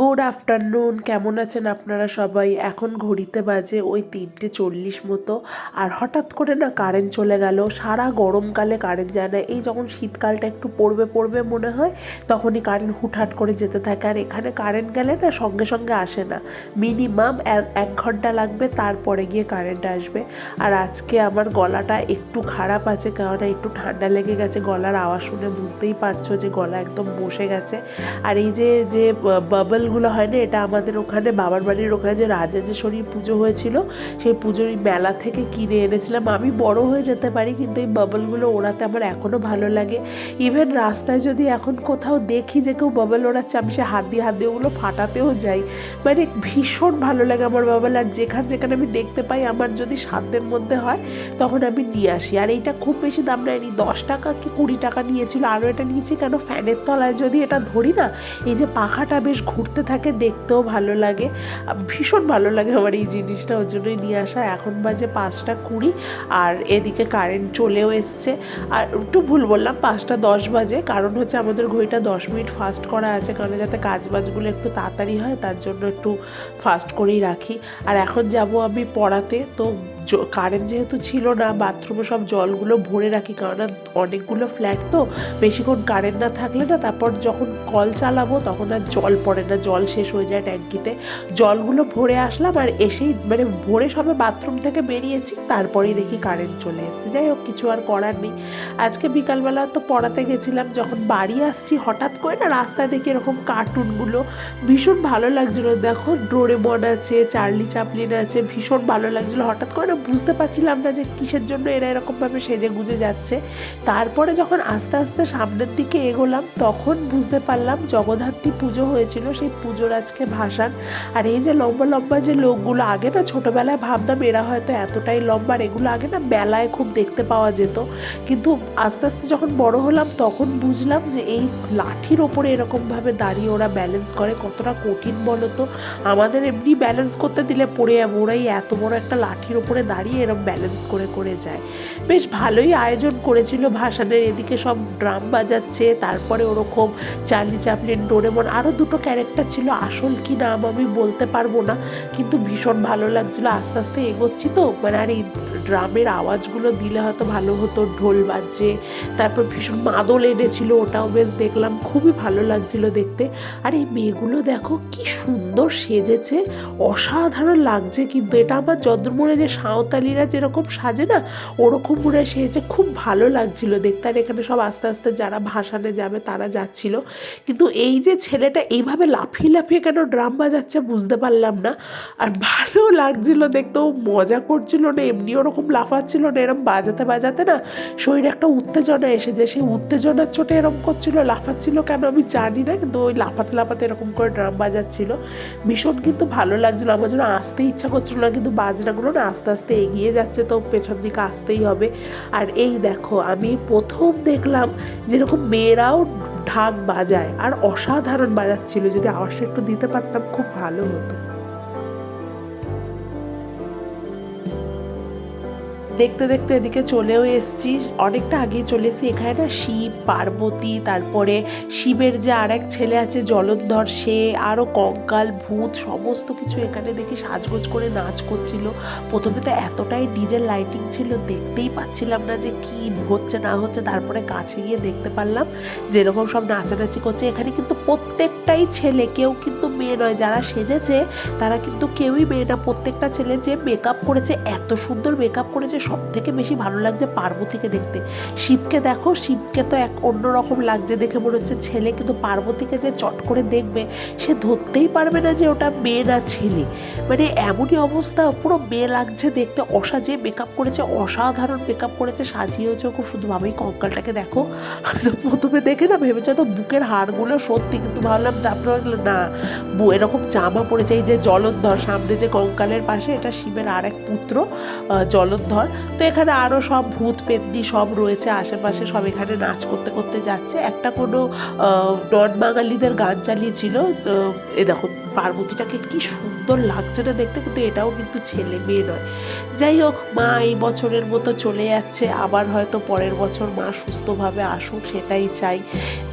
Good afternoon, কেমন আছেন আপনারা সবাই? এখন ঘড়িতে বাজে ওই তিনটে চল্লিশ মতো। আর হঠাৎ করে না কারেন্ট চলে গেল। সারা গরমকালে কারেন্ট যায় না। এই যখন শীতকালটা একটু পড়বে পড়বে মনে হয়, তখনই কারেন্ট হুটহাট করে যেতে থাকে। আর এখানে কারেন্ট গেলে না সঙ্গে সঙ্গে আসে না। মিনিমাম এক ঘণ্টা লাগবে, তারপরে গিয়ে কারেন্ট আসবে। আর আজকে আমার গলাটা একটু খারাপ আছে কারণ একটু ঠান্ডা লেগে গেছে। গলার আওয়াজ শুনে বুঝতেই পারছ যে গলা একদম বসে গেছে। আর এই যে যে বাবলগুলো হয় না এটা আমাদের ওখানে, বাবার বাড়ির ওখানে যে রাজা যে শরীর পুজো হয়েছিল, সেই পুজোর মেলা থেকে কিনে এনেছিলাম। আমি বড় হয়ে যেতে পারি, কিন্তু এই বাবলগুলো ওড়াতে আমার এখনও ভালো লাগে। ইভেন রাস্তায় যদি এখন কোথাও দেখি যে কেউ বাবল ওড়াচ্ছে, আমি সে হাত দিয়ে হাত দিয়ে ওগুলো ফাটাতেও যাই। মানে ভীষণ ভালো লাগে আমার বাবল আর যেখানে যেখানে আমি দেখতে পাই, আমার যদি সাধ্যের মধ্যে হয়, তখন আমি নিয়ে আসি। আর এইটা খুব বেশি দাম নেয়নি, দশ টাকা কি কুড়ি টাকা নিয়েছিল আরও এটা নিয়েছি, কেন ফ্যানের তলায় যদি এটা ধরি না, এই যে পাখাটা বেশ ঘুরতে থাকে, দেখতেও ভালো লাগে। ভীষণ ভালো লাগে আমার এই জিনিসটা, ওর জন্যই নিয়ে আসা। এখন বাজে পাঁচটা কুড়ি, আর এদিকে কারেন্ট চলেও এসছে। আর একটু ভুল বললাম, পাঁচটা দশ বাজে, কারণ হচ্ছে আমাদের ঘড়িটা দশ মিনিট ফাস্ট করা আছে, কারণ যাতে কাজ বাজগুলো একটু তাড়াতাড়ি হয়, তার জন্য একটু ফাস্ট করেই রাখি। আর এখন যাব আমি পড়াতে, তো কারেন্ট যেহেতু ছিল না বাথরুমে সব জলগুলো ভরে রাখি, কারণ অনেকগুলো ফ্ল্যাট তো, বেশিক্ষণ কারেন্ট না থাকলে না, তারপর যখন কল চালাবো তখন আর জল পড়ে না, জল শেষ হয়ে যায় ট্যাঙ্কিতে। জলগুলো ভরে আসলাম আর এসেই মানে ভরে সবে বাথরুম থেকে বেরিয়েছি, তারপরেই দেখি কারেন্ট চলে এসছে। যাই হোক, কিছু আর করার নেই। আজকে বিকালবেলা তো পড়াতে গেছিলাম, যখন বাড়ি আসছি হঠাৎ করে না রাস্তায় দেখি এরকম কার্টুনগুলো ভীষণ ভালো লাগছিল। দেখো ডোরেমন আছে চার্লি চাপলিন আছে, ভীষণ ভালো লাগছিল। হঠাৎ করে না বুঝতে পারছিলাম না যে কিসের জন্য এরা এরকমভাবে সেজে গুজে যাচ্ছে। তারপরে যখন আস্তে আস্তে সামনের দিকে এগোলাম, তখন বুঝতে পারলাম জগদ্ধাত্রী পুজো হয়েছিল, সেই পুজোর আজকে ভাসান। আর এই যে লম্বা লম্বা যে লোকগুলো, আগে না ছোটোবেলায় ভাবতাম এরা হয়তো এতটাই লম্বা, আর এগুলো আগে না মেলায় খুব দেখতে পাওয়া যেত। কিন্তু আস্তে আস্তে যখন বড় হলাম, তখন বুঝলাম যে এই লাঠির ওপরে এরকমভাবে দাঁড়িয়ে ওরা ব্যালেন্স করে, কতটা কঠিন বলো তো আমাদের এমনি ব্যালেন্স করতে দিলে পড়ে যাব। ওরাই এত বড় একটা লাঠির ওপরে দাঁড়িয়ে এরকম ব্যালেন্স করে করে যায়। বেশ ভালোই আয়োজন করেছিল ভাসানের। এদিকে সব ড্রাম বাজাচ্ছে, তারপরে ওরকম চার্লি চাপলিন ডোরেমন আরও দুটো ক্যারেক্টার ছিল। আসল কি নাম আমি বলতে পারব না, কিন্তু ভীষণ ভালো লাগছিল। আস্তে আস্তে এগোচ্ছি তো মানে আর এই ড্রামের আওয়াজগুলো দিলে হয়তো ভালো হতো, ঢোল বাজছে, তারপর ভীষণ মাদল এনেছিল, ওটাও বেশ দেখলাম। খুবই ভালো লাগছিল দেখতে। আর এই মেয়েগুলো দেখো, কি সুন্দর সেজেছে। অসাধারণ লাগছে কিন্তু, এটা আমার যদ্রমনে যে সাঁওতালিরা যেরকম সাজে না, ওরকম মনে সেজেছে খুব ভালো লাগছিল দেখতে। আর এখানে সব আস্তে আস্তে যারা ভাসানে যাবে তারা যাচ্ছিল। কিন্তু এই যে ছেলেটা এইভাবে লাফিয়ে লাফিয়ে কেন ড্রাম বাজাচ্ছে বুঝতে পারলাম না। আর ভালো লাগছিল দেখতেও মজা করছিল না, এমনি ওরকম লাফাচ্ছিল না এরকম বাজাতে বাজাতে না শরীরে একটা উত্তেজনা এসে যে সেই উত্তেজনার চোটে এরকম করছিল, লাফাচ্ছিল কেন আমি জানি না। কিন্তু ওই লাফাতে লাফাতে এরকম করে ড্রাম বাজাচ্ছিল। ভীষণ কিন্তু ভালো লাগছিল। আমার জন্য আসতে ইচ্ছা করছিল না, কিন্তু বাজনাগুলো না আস্তে আস্তে এগিয়ে যাচ্ছে, তো পেছন দিকে আসতেই হবে। আর এই দেখো, আমি প্রথম দেখলাম যেরকম মেয়েরাও ঢাক বাজায়, আর অসাধারণ বাজাচ্ছিল। যদি আওয়াজটা একটু দিতে পারতাম, খুব ভালো হতো। দেখতে দেখতে এদিকে চলেও এসছি। অনেকটা আগেই চলে এসেছি। এখানে না শিব, পার্বতী, তারপরে শিবের যে আর এক ছেলে আছে, জলধর, সে আরও কঙ্কাল, ভূত, সমস্ত কিছু এখানে দেখি সাজগোজ করে নাচ করছিল। প্রথমে তো এতটাই ডিজের লাইটিং ছিল, দেখতেই পাচ্ছিলাম না যে কি হচ্ছে, না হচ্ছে। তারপরে কাছে গিয়ে দেখতে পারলাম যেরকম সব নাচানাচি করছে। এখানে কিন্তু প্রত্যেকটাই ছেলে, কেউ কিন্তু মেয়ে নয়। যারা সেজেছে, তারা কিন্তু কেউই মেয়ে না। প্রত্যেকটা ছেলে যে মেকআপ করেছে, এত সুন্দর মেকআপ করেছে সব থেকে বেশি ভালো লাগছে পার্বতীকে দেখতে। শিবকে দেখো, শিবকে তো এক অন্যরকম লাগছে দেখে মনে হচ্ছে ছেলে, কিন্তু পার্বতীকে যে চট করে দেখবে, সে ধরতেই পারবে না যে ওটা মেয়ে না ছেলে। মানে এমনই অবস্থা, পুরো মেয়ে লাগছে দেখতে অসাজে মেকআপ করেছে, অসাধারণ মেকআপ করেছে সাজিয়েছে খুব শুধু ভাবেই কঙ্কালটাকে দেখো। আমি তো প্রথমে দেখে না ভেবেছে তো বুকের হাড়গুলো সত্যি, কিন্তু ভাবলাম না এরকম জামা পড়েছে, এই যে জলধর সামনে যে কঙ্কালের পাশে, এটা শিবের আর এক পুত্র জলোদ্ধর তো এখানে আরও সব ভূত, পেতনি সব রয়েছে, আশেপাশে সব এখানে নাচ করতে করতে যাচ্ছে। একটা কোনো নন বাঙালিদের গান চালিয়েছিল, তো এ দেখো পার্বতীটাকে কি সুন্দর লাগছে না দেখতে, কিন্তু এটাও কিন্তু ছেলে মেয়ে নয়। যাই হোক, মা এই বছরের মতো চলে যাচ্ছে, আবার হয়তো পরের বছর মা সুস্থভাবে আসুক, সেটাই চাই।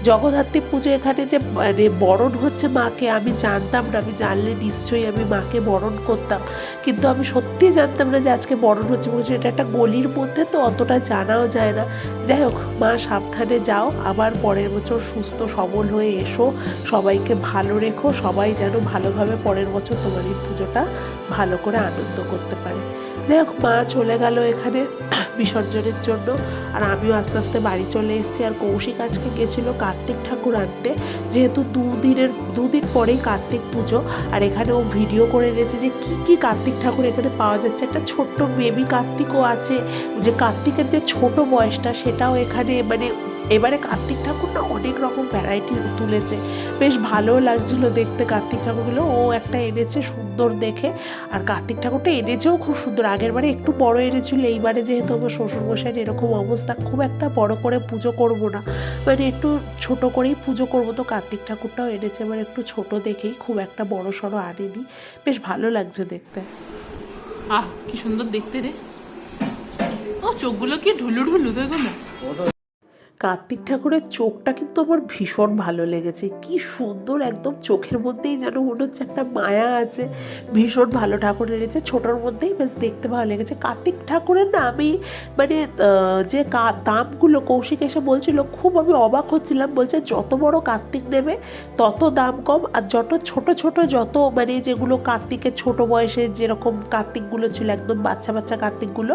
জগদ্ধাত্রী পুজো এখানে যে মানে বরণ হচ্ছে মাকে, আমি জানতাম না, আমি জানলে নিশ্চয়ই আমি মাকে বরণ করতাম। কিন্তু আমি সত্যি জানতাম না যে আজকে বরণ হচ্ছে, বলছে এটা একটা গলির মধ্যে, তো অতটা জানাও যায় না। যাই হোক, মা, সাবধানে যাও। আবার পরের বছর সুস্থ, সবল হয়ে এসো। সবাইকে ভালো রেখো। সবাই যেন ভালোভাবে পরের বছর তোমার এই পুজোটা ভালো করে আনন্দ করতে পারে। যাই হোক মা চলে গেল এখানে বিসর্জনের জন্য। আর আমিও আস্তে আস্তে বাড়ি চলে এসেছি। আর কৌশিক আজকে গেছিল কার্তিক ঠাকুর আনতে। যেহেতু দুদিনের, দুদিন পরেই কার্তিক পুজো। আর এখানে ও ভিডিও করে এনেছে যে কি কি কার্তিক ঠাকুর এখানে পাওয়া যাচ্ছে। একটা ছোট্ট বেবি কার্তিকও আছে। যে কার্তিকের যে ছোট বয়সটা, সেটাও এখানে মানে এবারে কার্তিক ঠাকুর না অনেক রকম ভ্যারাইটি তুলেছে। বেশ ভালোও লাগছিল দেখতে কার্তিক ঠাকুরগুলো। ও একটা এনেছে সুন্দর দেখে। আর কার্তিক ঠাকুরটা এনেছেও খুব সুন্দর। আগের বারে একটু বড় এনেছিল, এইবারে যেহেতু আমার শ্বশুরমশাইয়ের এরকম অবস্থা, খুব একটা বড় করে পুজো করব না। মানে একটু ছোট করেই পুজো করব। তো কার্তিক ঠাকুরটাও এনেছে, এবার একটু ছোট দেখেই খুব একটা বড় সড়ো আনেনি। বেশ ভালো লাগছে দেখতে। আহ, কি সুন্দর দেখতে রে। ও, চোখগুলো কি ঢুলু ঢুলু দেখো না কার্তিক ঠাকুরের চোখটা কিন্তু আমার ভীষণ ভালো লেগেছে। কি সুন্দর একদম চোখের মধ্যেই যেন মনে হচ্ছে একটা মায়া আছে। ভীষণ ভালো ঠাকুর এনেছে। ছোটোর মধ্যেই বেশ দেখতে ভালো লেগেছে। কার্তিক ঠাকুরের না আমি মানে যে দামগুলো কৌশিক এসে বলছিল, খুব আমি অবাক হচ্ছিলাম। বলছে, যত বড় কার্তিক নেবে, তত দাম কম আর যত ছোট ছোট, যত মানে যেগুলো কার্তিকের ছোট বয়সে যেরকম কার্তিকগুলো ছিল, একদম বাচ্চা বাচ্চা কার্তিকগুলো,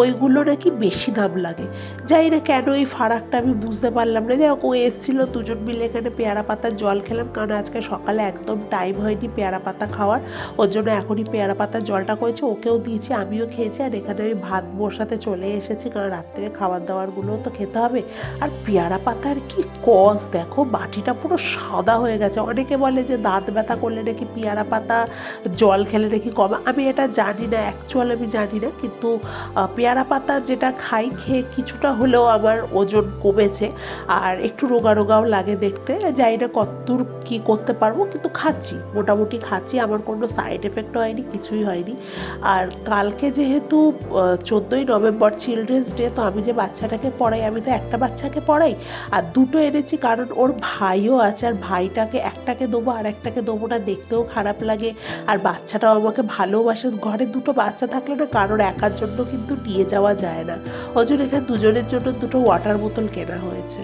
ওইগুলো নাকি বেশি দাম লাগে। জানি না কেন এই ফারাকটা আমি বুঝতে পারলাম না। যে ও এসেছিল দুজন মিলে এখানে পেয়ারা পাতার জল খেলাম। কারণ আজকে সকালে একদম টাইম হয়নি পেয়ারা পাতা খাওয়ার। ওর জন্য এখনই পেয়ারা পাতার জলটা করেছে। ওকেও দিয়েছি, আমিও খেয়েছি। আর এখানে আমি ভাত বসাতে চলে এসেছি। কারণ রাত্রে খাবার দাবারগুলোও তো খেতে হবে। আর পেয়ারা পাতার কি কস দেখো, বাটিটা পুরো সাদা হয়ে গেছে। অনেকে বলে যে দাঁত ব্যথা করলে নাকি পেয়ারা পাতা জল খেলে নাকি কমে। আমি এটা জানি না অ্যাকচুয়াল আমি জানি না। কিন্তু পেয়ারা পাতা যেটা খাই, খেয়ে কিছুটা হলেও আমার ওজন কমেছে। আর একটু রোগা রোগাও লাগে দেখতে। জানি না কতদূর কী করতে পারব, কিন্তু খাচ্ছি, মোটামুটি খাচ্ছি। আমার কোনো সাইড এফেক্ট হয়নি, কিছুই হয়নি। আর কালকে যেহেতু চোদ্দোই নভেম্বর চিলড্রেন্স ডে তো আমি যে বাচ্চাটাকে পড়াই, আমি তো একটা বাচ্চাকে পড়াই। আর দুটো এনেছি কারণ ওর ভাইও আছে, আর ভাইটাকে একটাকে দেবো আর একটাকে দেবো না, দেখতেও খারাপ লাগে। আর বাচ্চাটাও আমাকে ভালোবাসে। ঘরে দুটো বাচ্চা থাকলে না কারোর একার জন্য কিন্তু নিয়ে যাওয়া যায় না। ওই জন্য এখানে দুজনের জন্য দুটো ওয়াটার বোতল কেনা। হয়েছে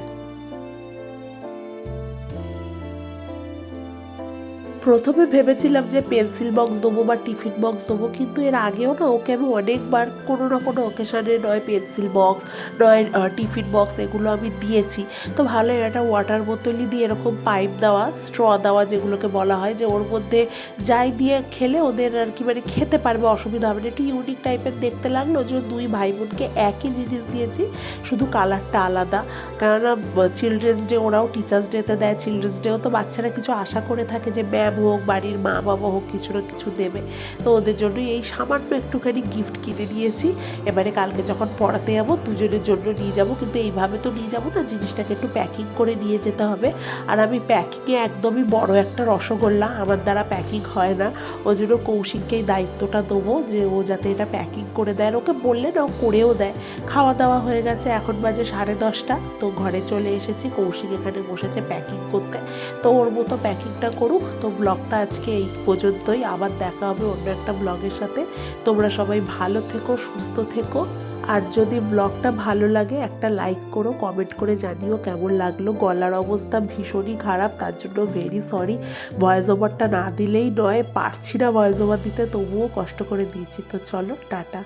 প্রথমে ভেবেছিলাম যে পেন্সিল বক্স দেবো বা টিফিন বক্স দেবো, কিন্তু এর আগেও না, ওকে আমি অনেকবার কোনো না কোনো অকেশনে নয় পেন্সিল বক্স, নয় টিফিন বক্স এগুলো আমি দিয়েছি। তো ভালো একটা ওয়াটার বোতলই দিয়ে এরকম পাইপ দেওয়া স্ট্র দেওয়া যেগুলোকে বলা হয়, যে ওর মধ্যে যাই দিয়ে খেলে ওদের আর কি মানে খেতে পারবে, অসুবিধা হবে না। একটু ইউনিক টাইপের দেখতে লাগল যে দুই ভাই বোনকে একই জিনিস দিয়েছি, শুধু কালারটা আলাদা। কেননা চিলড্রেন্স ডে ওরাও টিচার্স ডেতে দেয় চিলড্রেন্স ডেও তো বাচ্চারা কিছু আশা করে থাকে যে, ম্যাম হোক, বাড়ির মা বাবা হোক, কিছু না কিছু দেবে। তো ওদের জন্য এই সামান্য একটুখানি গিফট কিনে নিয়েছি। এবারে কালকে যখন পড়াতে যাব, দুজনের জন্য নিয়ে যাব। কিন্তু এইভাবে তো নিয়ে যাব না, জিনিসটাকে একটু প্যাকিং করে নিয়ে যেতে হবে। আর আমি প্যাকিংয়ে একদমই বড় একটা রসগোল্লা আমার দ্বারা প্যাকিং হয় না। ওই জন্য কৌশিককে এই দায়িত্বটা দেবো যে ও যাতে এটা প্যাকিং করে দেয়। ওকে বললে না, ও করেও দেয়। খাওয়া দাওয়া হয়ে গেছে, এখন বাজে সাড়ে দশটা। তো ঘরে চলে এসেছি, কৌশিক এখানে বসেছে প্যাকিং করতে। তো ওর মতো প্যাকিংটা করুক, তো ব্লগটা আজকে এই পর্যন্তই। আবার দেখা হবে অন্য একটা ব্লগের সাথে। তোমরা সবাই ভালো থেকো, সুস্থ থেকো। আর যদি ব্লগটা ভালো লাগে, একটা লাইক করো, কমেন্ট করে জানিও কেমন লাগল। গলার অবস্থা ভীষণই খারাপ, তার জন্য ভেরি সরি ভয়েস ওভারটা না দিলেই নয়, পারছি না ভয়েস ওভার দিতে, তবুও কষ্ট করে দিয়েছি। তো চলো, টাটা।